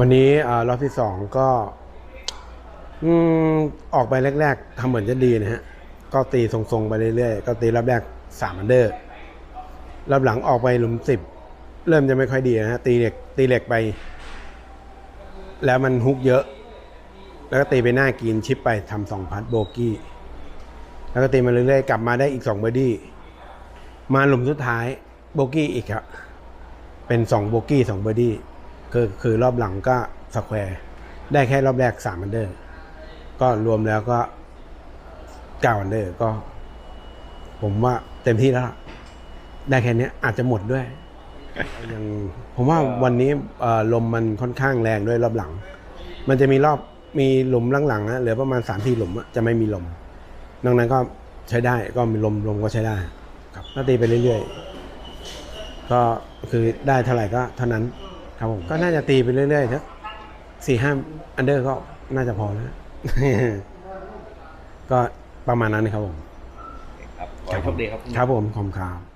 วันนี้รอบที่สองก็อือกไปแรก ๆทำเหมือนจะดีนะฮะ ก็ตีทรงๆไปเรื่อยๆ ก็ตีรอบแรกสามอันเดอร์รอบหลังออกไปหลุมสิบเริ่มจะไม่ค่อยดีนะฮะตีเหล็กตีเหล็กไป แล้วมันฮุกเยอะ แล้วก็ตีไปหน้ากรีนชิปไปทำสองพัดโบกี้ แล้วก็ตีมาเรื่อยๆ กลับมาได้อีกสองเบอร์ดี้มาหลุมสุดท้ายโบกี้อีกครับเป็นสองโบกี้สองเบอร์ดี้ คือคือรอบหลังก็สแควร์ได้แค่รอบแรกสามอันเดอร์ ก็รวมแล้วก็เก้าอันเดอร์ก็ ผมว่าเต็มที่แล้วล่ะได้แค่เนี้ยอาจจะหมดด้วยยังผมว่าวันนี้เอ่อลมมันค่อนข้างแรงด้วยรอบหลัง มันจะมีรอบมีหลุมหลังๆนะเหลือประมาณสามที่หลุมอะจะไม่มีลมนอกนั้นก็ใช้ได้ก็มีลมลมก็ใช้ได้ครับก็ตีไปเรื่อยๆ ก็คือได้เท่าไหร่ก็เท่านั้น ครับผมก็น่าจะตีไปเรื่อยๆสักสี่ห้าอันเดอร์ก็น่าจะพอแล้วก็ประมาณนั้นครับผมครับขอให้โชคดีครับ ครับผมขอบคุณครับ